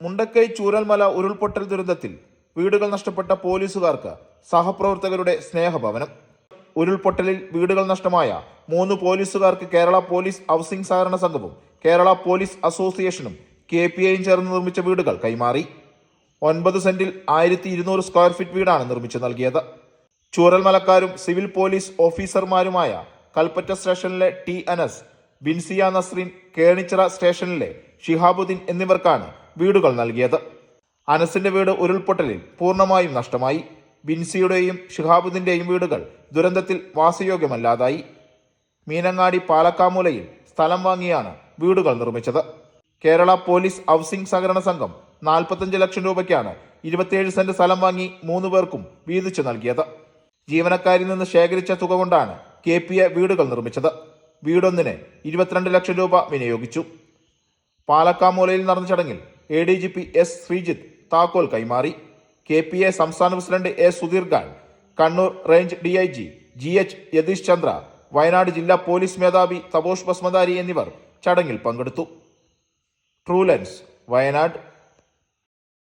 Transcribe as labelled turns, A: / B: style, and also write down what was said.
A: മുണ്ടക്കൈ ചൂരൽമല ഉരുൾപൊട്ടൽ ദുരന്തത്തിൽ വീടുകൾ നഷ്ടപ്പെട്ട പോലീസുകാർക്ക് സഹപ്രവർത്തകരുടെ സ്നേഹഭവനം. ഉരുൾപൊട്ടലിൽ വീടുകൾ നഷ്ടമായ മൂന്ന് പോലീസുകാർക്ക് കേരള പോലീസ് ഹൗസിംഗ് സഹകരണ സംഘവും കേരള പോലീസ് അസോസിയേഷനും കെ പി ഐയും ചേർന്ന് നിർമ്മിച്ച വീടുകൾ കൈമാറി. ഒൻപത് സെന്റിൽ ആയിരത്തി ഇരുന്നൂറ് സ്ക്വയർ ഫീറ്റ് വീടാണ് നിർമ്മിച്ചു നൽകിയത്. ചൂരൽമലക്കാരും സിവിൽ പോലീസ് ഓഫീസർമാരുമായ കൽപ്പറ്റ സ്റ്റേഷനിലെ ടി അനസ് ബിൻസിയ നസ്രീൻ കേണിച്ചിറ സ്റ്റേഷനിലെ ഷിഹാബുദ്ദീൻ എന്നിവർക്കാണ് വീടുകൾ നൽകിയത്. അനസിന്റെ വീട് ഉരുൾപൊട്ടലിൽ പൂർണമായും നഷ്ടമായി. ബിൻസിയുടെയും ഷിഹാബുദ്ദീന്റെയും വീടുകൾ ദുരന്തത്തിൽ വാസയോഗ്യമല്ലാതായി. മീനങ്ങാടി പാലക്കാമൂലയിൽ സ്ഥലം വാങ്ങിയാണ് വീടുകൾ നിർമ്മിച്ചത്. കേരള പോലീസ് ഹൗസിംഗ് സഹകരണ സംഘം നാൽപ്പത്തഞ്ച് ലക്ഷം രൂപയ്ക്കാണ് ഇരുപത്തിയേഴ് സെന്റ് സ്ഥലം വാങ്ങി മൂന്ന് പേർക്കും വീതിച്ചു നൽകിയത്. ജീവനക്കാരിൽ നിന്ന് ശേഖരിച്ച തുക കൊണ്ടാണ് കെ പി എ വീടുകൾ നിർമ്മിച്ചത്. വീടൊന്നിന് ഇരുപത്തിരണ്ട് ലക്ഷം രൂപ വിനിയോഗിച്ചു. പാലക്കാമൂലയിൽ നടന്ന ചടങ്ങിൽ A D G P S Sreejith താക്കോൽ കൈമാറി. കെ പി എ സംസ്ഥാന president A Sudheer Khan Kannur range D I G G H Yatish Chandra Wayanad ജില്ലാ പോലീസ് മേധാവി തപോഷ് ഭസ്മദാരി എന്നിവർ ചടങ്ങിൽ പങ്കെടുത്തു. ട്രൂലൻസ് വയനാട്.